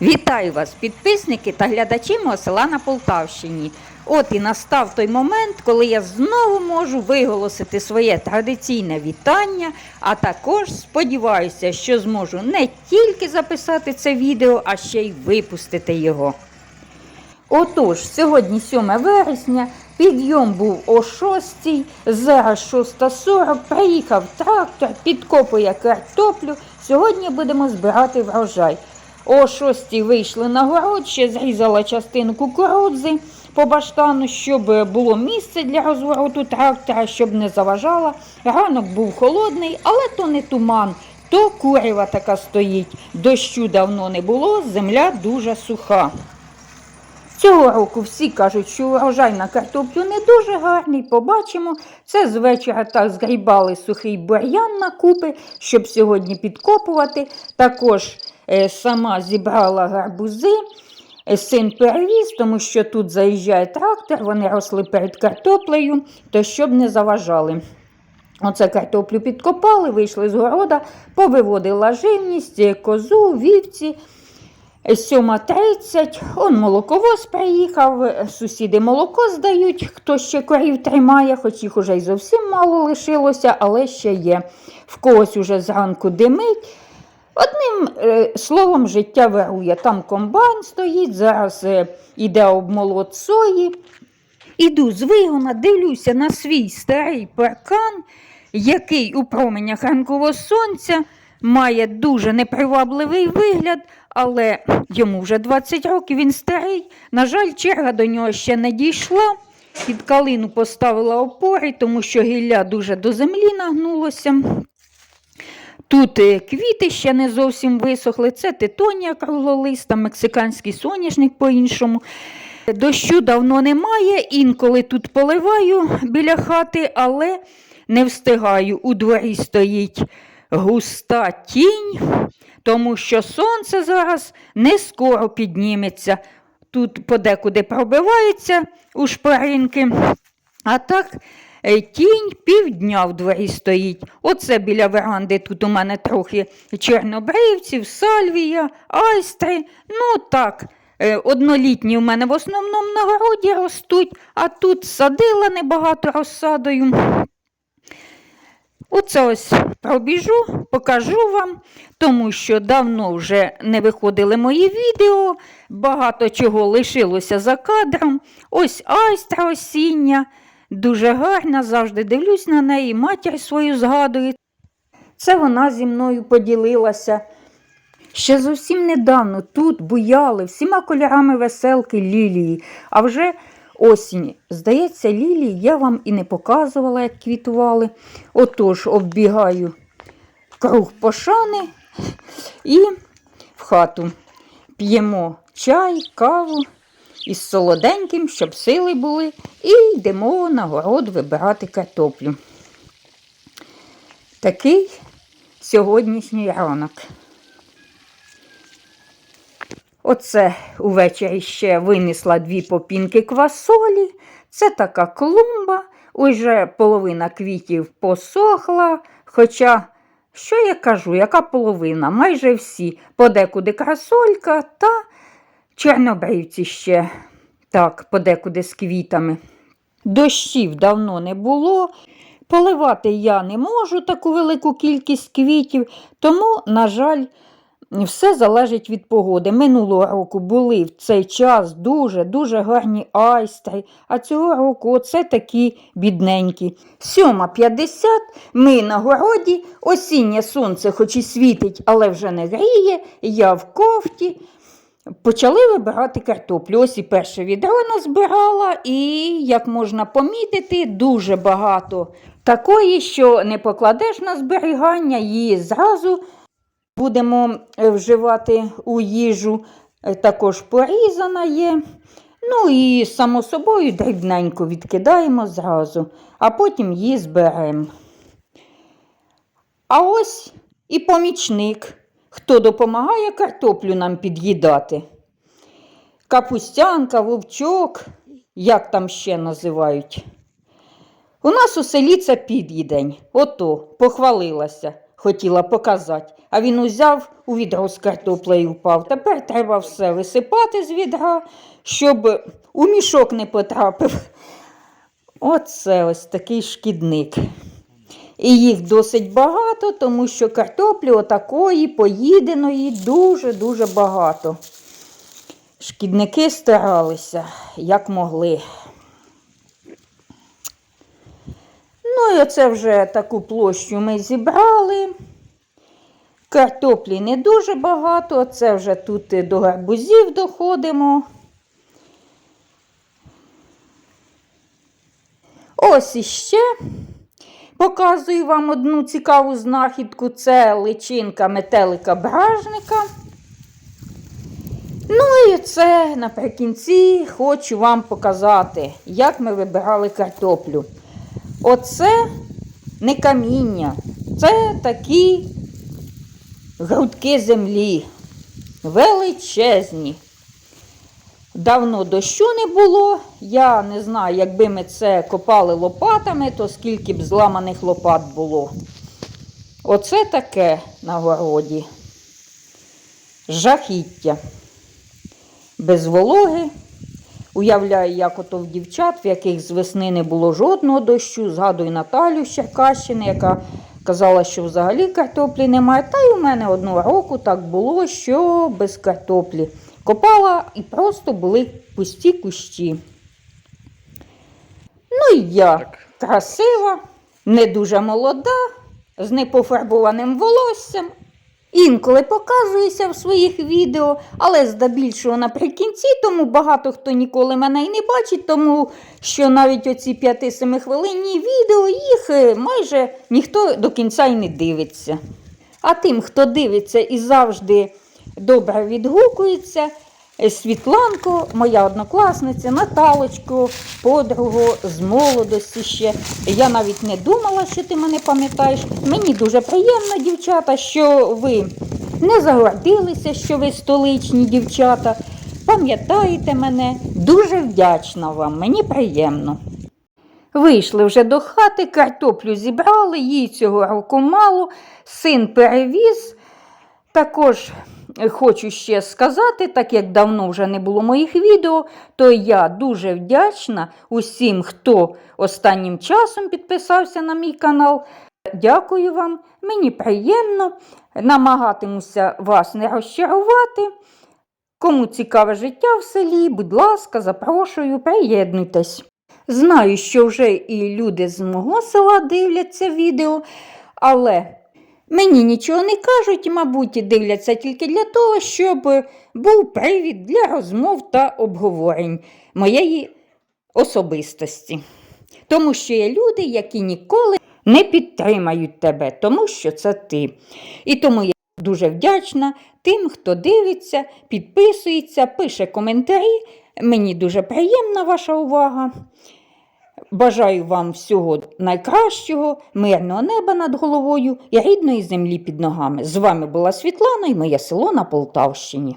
Вітаю вас, підписники та глядачі мого села на Полтавщині. От і настав той момент, коли я знову можу виголосити своє традиційне вітання, а також сподіваюся, що зможу не тільки записати це відео, а ще й випустити його. Отож, сьогодні 7 вересня, підйом був о 6, зараз 6.40, приїхав трактор, підкопує картоплю. Сьогодні будемо збирати врожай. О 6 вийшли на город, ще зрізала частину кукурудзи по баштану, щоб було місце для розвороту трактора, щоб не заважало. Ранок був холодний, але то не туман, то курява така стоїть. Дощу давно не було, земля дуже суха. Цього року всі кажуть, що урожай на картоплю не дуже гарний. Побачимо. Це з вечора так згрібали сухий бур'ян на купи, щоб сьогодні підкопувати. Також сама зібрала гарбузи. Е, Син перевіз, тому що тут заїжджає трактор, вони росли перед картоплею, то щоб не заважали. Оце картоплю підкопали, вийшли з города, повиводила живність, е, козу, вівці. 7.30, он молоковоз приїхав, сусіди молоко здають, хто ще корів тримає, хоч їх уже й зовсім мало лишилося, але ще є. В когось уже зранку димить. Одним е, словом, життя вирує. Там комбайн стоїть, зараз е, іде обмолот сої. Іду з вигона, дивлюся на свій старий паркан, який у променях ранкового сонця має дуже непривабливий вигляд, але йому вже 20 років, він старий. На жаль, черга до нього ще не дійшла. Під калину поставила опори, тому що гілля дуже до землі нагнулося. Тут е, квіти ще не зовсім висохли. Це титонія круглолиста, мексиканський соняшник по-іншому. Дощу давно немає, інколи тут поливаю біля хати, але не встигаю. У дворі стоїть густа тінь, тому що сонце зараз не скоро підніметься. Тут подекуди пробивається у шпаринки, а так е, тінь півдня в дворі стоїть. Оце біля веранди тут у мене трохи чорнобривців, сальвія, айстри. Ну так, е, однолітні в мене в основному на городі ростуть, а тут садила небагато розсадою. Оце ось пробіжу, покажу вам, тому що давно вже не виходили мої відео, багато чого лишилося за кадром. Ось айстра осіння, дуже гарна, завжди дивлюсь на неї, матір свою згадую. Це вона зі мною поділилася. Ще зовсім недавно тут буяли всіма кольорами веселки лілії, а вже осінь. Здається, лілії я вам і не показувала, як квітували. Отож, оббігаю круг пошани і в хату п'ємо чай, каву із солоденьким, щоб сили були, і йдемо на город вибирати картоплю. Такий сьогоднішній ранок. Оце увечері ще винесла дві попінки квасолі. Це така клумба, уже половина квітів посохла. Хоча, що я кажу, яка половина? Майже всі. Подекуди красолька та чорнобривці ще так, подекуди з квітами. Дощів давно не було. Поливати я не можу таку велику кількість квітів, тому, на жаль, все залежить від погоди. Минулого року були в цей час дуже-дуже гарні айстри, а цього року оце такі бідненькі. 7.50 ми на городі, осіннє сонце хоч і світить, але вже не гріє, я в кофті. Почали вибирати картоплю. Ось і перше відро назбирала, і, як можна помітити, дуже багато такої, що не покладеш на зберігання, її зразу будемо е, вживати у їжу. Е, Також порізана є. Ну і, само собою, дрібненько відкидаємо зразу, а потім її зберемо. А ось і помічник, хто допомагає картоплю нам під'їдати. Капустянка, вовчок, як там ще називають. У нас у селі це під'їдень. Ото, похвалилася. хотіла показати. А він узяв у відро з картоплею впав. Тепер треба все висипати з відра, щоб у мішок не потрапив. Оце ось такий шкідник. І їх досить багато, тому що картоплі отакої поїденої дуже-дуже багато. Шкідники старалися, як могли. Ну і оце вже таку площу ми зібрали. Картоплі не дуже багато, це вже тут до гарбузів доходимо. Ось іще показую вам одну цікаву знахідку. Це личинка метелика бражника. Ну і це наприкінці хочу вам показати, як ми вибирали картоплю. Оце не каміння, це такі грудки землі, величезні. Давно дощу не було. Я не знаю, якби ми це копали лопатами, то скільки б зламаних лопат було. Оце таке на городі. Жахіття. Без вологи. Уявляю, як ото в дівчат, в яких з весни не було жодного дощу. Згадую Наталю з Черкащини, яка казала, що взагалі картоплі немає. Та й у мене одного року так було, що без картоплі. Копала і просто були пусті кущі. Ну і я красива, не дуже молода, з непофарбованим волоссям. Інколи показуюся в своїх відео, але здебільшого наприкінці, тому багато хто ніколи мене і не бачить, тому що навіть оці 5-7 хвилинні відео їх е, майже ніхто до кінця й не дивиться. А тим, хто дивиться і завжди добре відгукується, е, Світланко, моя однокласниця, Наталочко, подругу з молодості ще. Я навіть не думала, що ти мене пам'ятаєш. Мені дуже приємно, дівчата, що ви не загордилися, що ви столичні дівчата. Пам'ятаєте мене, дуже вдячна вам, мені приємно. Вийшли вже до хати, картоплю зібрали, їй цього року мало, син перевіз. Також хочу ще сказати, так як давно вже не було моїх відео, то я дуже вдячна усім, хто останнім часом підписався на мій канал. Дякую вам, мені приємно, намагатимуся вас не розчарувати. Кому цікаве життя в селі, будь ласка, запрошую, приєднуйтесь. Знаю, що вже і люди з мого села дивляться відео, але мені нічого не кажуть, мабуть, дивляться тільки для того, щоб був привід для розмов та обговорень моєї особистості. Тому що є люди, які ніколи не підтримають тебе, тому що це ти. І тому я дуже вдячна тим, хто дивиться, підписується, пише коментарі. Мені дуже приємна ваша увага. Бажаю вам всього найкращого, мирного неба над головою і рідної землі під ногами. З вами була Світлана і моє село на Полтавщині.